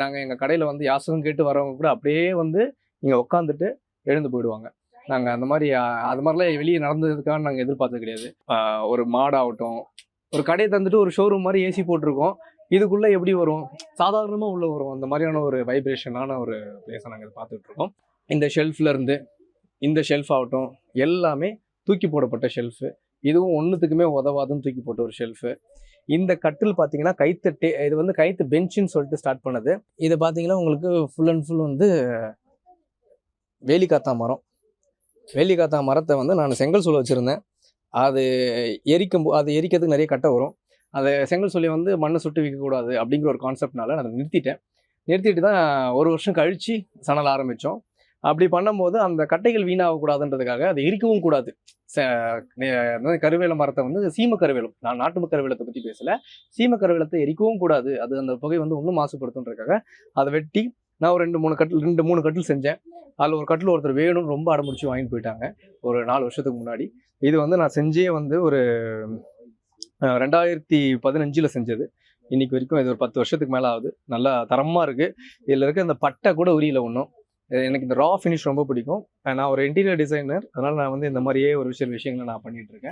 நாங்கள் எங்கள் கடையில் வந்து யாசகம் கேட்டு வரவங்க கூட அப்படியே வந்து இங்கே உட்காந்துட்டு எழுந்து போயிடுவாங்க. நாங்கள் அந்த மாதிரி அது மாதிரிலாம் வெளியே நடந்ததுக்காக நாங்கள் எதிர்பார்த்தது கிடையாது. ஒரு மாடாகட்டும் ஒரு கடையை தந்துட்டு ஒரு ஷோரூம் மாதிரி ஏசி போட்டிருக்கோம். இதுக்குள்ளே எப்படி வரும்? சாதாரணமாக உள்ள வரும். அந்த மாதிரியான ஒரு வைப்ரேஷனான ஒரு பிளேஸை நாங்கள் பார்த்துட்டு இருக்கோம் இந்த ஷெல்ஃப்லேருந்து இந்த ஷெல்ஃப் ஆகட்டும் எல்லாமே தூக்கி போடப்பட்ட ஷெல்ஃபு இதுவும் ஒன்றுத்துக்குமே உதவாதுன்னு தூக்கி போட்ட ஒரு ஷெல்ஃபு இந்த கட்டில் பார்த்தீங்கன்னா கைத்து டே இது வந்து கைத்து பெஞ்சுன்னு சொல்லிட்டு ஸ்டார்ட் பண்ணது. இது பார்த்தீங்கன்னா உங்களுக்கு ஃபுல் அண்ட் ஃபுல் வந்து வேலிக்காத்தா மரம். வேலிக்காத்தா மரத்தை வந்து நான் செங்கல் சூளை வச்சுருந்தேன். அது எரிக்கும் அது எரிக்கிறதுக்கு நிறைய கட்டை வரும். அதை செங்கல் சொல்லி வந்து மண்ணை சுட்டு விற்கக்கூடாது அப்படிங்கிற ஒரு கான்செப்ட்னால நான் அதை நிறுத்திட்டேன். நிறுத்திட்டு தான் ஒரு வருஷம் கழித்து சணல் ஆரம்பித்தோம் அப்படி பண்ணும்போது அந்த கட்டைகள் வீணாகக்கூடாதுன்றதுக்காக அதை எரிக்கவும் கூடாது. ச- நே- கருவேல மரத்தை வந்து சீம கருவேலம். நான் நாட்டு கருவேலத்தை பற்றி பேசலை. சீம கருவேலத்தை எரிக்கவும் கூடாது. அது அந்த புகை வந்து இன்னும் மாசுபடுத்துன்றதுக்காக அதை வெட்டி நான் ஒரு ரெண்டு மூணு கட்டில் ரெண்டு மூணு கட்டில் செஞ்சேன். அதில் ஒரு கட்டில் ஒருத்தர் வேணும்னு ரொம்ப அடம்பிடிச்சு வாங்கிட்டு போயிட்டாங்க. ஒரு நாலு வருஷத்துக்கு முன்னாடி. இது வந்து நான் செஞ்சே வந்து ஒரு ரெண்டாயிரத்தி பதினஞ்சில் செஞ்சது. இன்னைக்கு வரைக்கும் இது ஒரு பத்து வருஷத்துக்கு மேலே ஆகுது. நல்லா தரமாக இருக்குது இதில் இருக்க இந்த பட்டை கூட உரியல ஒன்றும் எனக்கு இந்த ரா ஃபினிஷ் ரொம்ப பிடிக்கும். நான் ஒரு இன்டீரியர் டிசைனர் அதனால் நான் வந்து இந்த மாதிரியே ஒரு விஷயம் விஷயங்களை நான் பண்ணிகிட்ருக்கேன் இருக்கேன்.